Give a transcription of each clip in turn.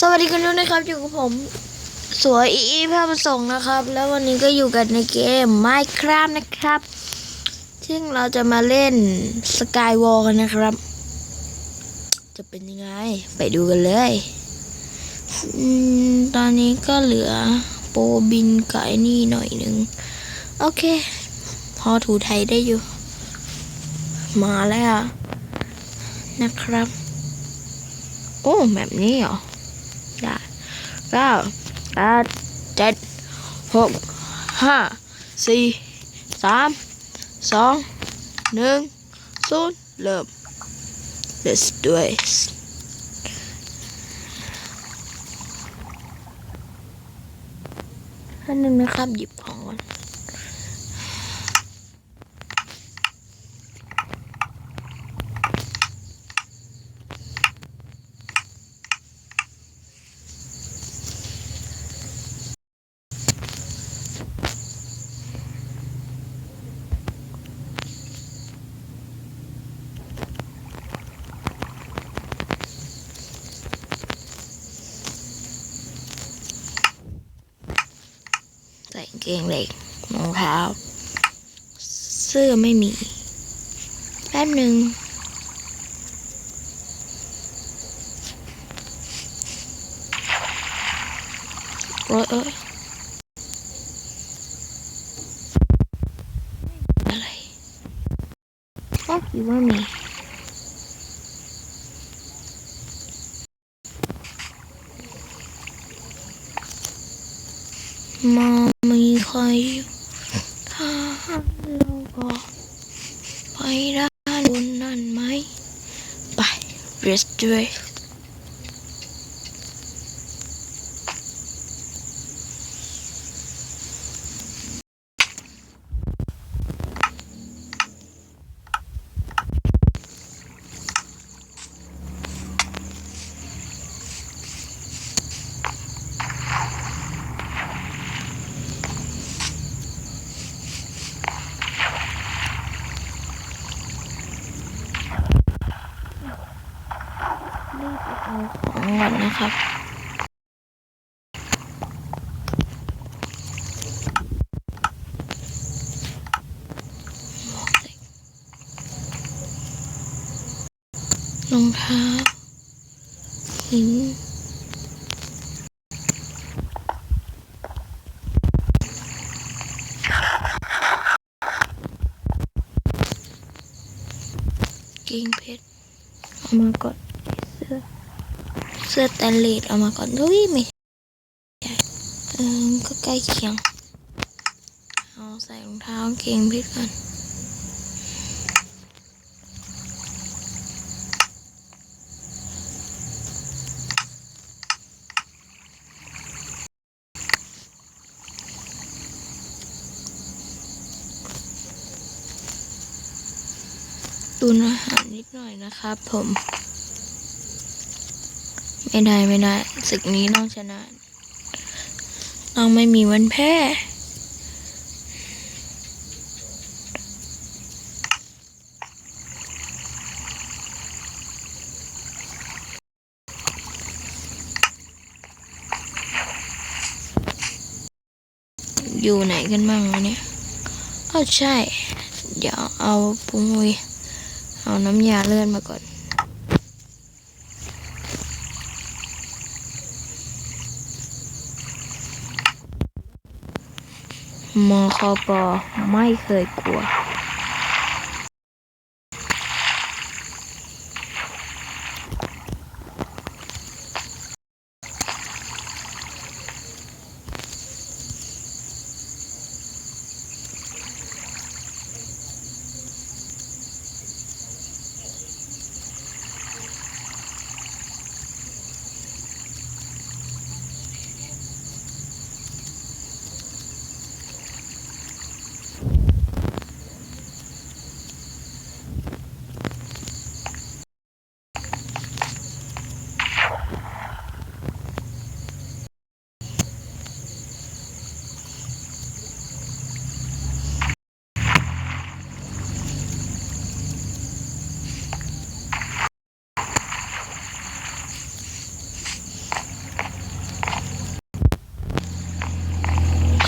สวัสดีคุณด้วยนะครับอยู่กับผม สวยอีอีภาพประสงค์นะครับ แล้ววันนี้ก็อยู่กันในเกม Minecraft นะครับ ซึ่งเราจะมาเล่น Skywall กันนะครับ จะเป็นยังไง ไปดูกันเลยอตอนนี้ก็เหลือโปบินกับไอ้นี่หน่อยหนึ่งโอเค พอถูไทยได้อยู่ มาแล้วนะครับ โอ้แบบนี้เหรอ ได้เก้าแปดเจ็ดหกห้าสี่สามสองหนึ่งศูนย์เริ่ม let's do it อันหนึ่งนะครับหยิบของ งเกงเหล็กรองเท้าเสื้อไม่มี แป๊บหนึ่งโอ้ยโอ้ยอะไรก็คิดว่ามี มามีใครอยู่ถ้าเราก็ไปด้านบนนั่นไหม ไป rest ด้วย ของก่อนนะครับ รองเท้าหินกิ่งเพชรเอามาก่อนเสื้อ เสื้อแตนเลสเอามาก่อนเฮ้ยไม่เออก็ใกล้เคียง เอาใส่รองเท้าเกงพชรก่อนตุนอาหารนิดหน่อยนะครับผม ไม่ได้ไม่ได้ศึกนี้ต้องชนะ ต้องไม่มีวันแพ้อยู่ไหนกันบ้างวะเนี่ยอ้าวใช่ เดี๋ยวเอาปุ้งอุยเอาน้ำยาเลื่อนมาก่อน มคปไม่เคยกลัว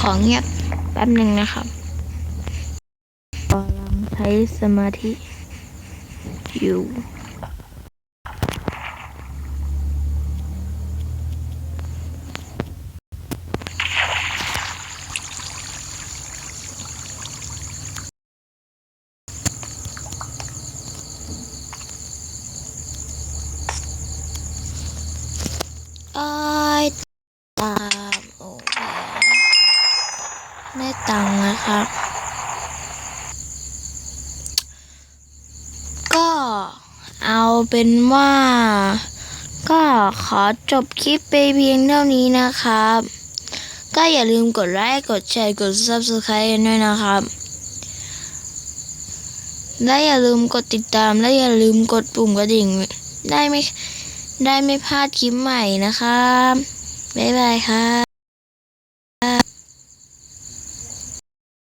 ของเงียบแป๊บหนึ่งนะครับกำลังใช้สมาธิอยู่ไอ้าย นะครับ ก็เอาเป็นว่า ก็ขอจบคลิปไปเพียงเท่านี้นะครับ ก็อย่าลืมกดไลค์กดแชร์กด subscribe กันด้วยนะครับ และอย่าลืมกดติดตามและอย่าลืมกดปุ่มกระดิ่งได้ไหมได้ไม่พลาดคลิปใหม่นะครับ บ๊ายบายครับ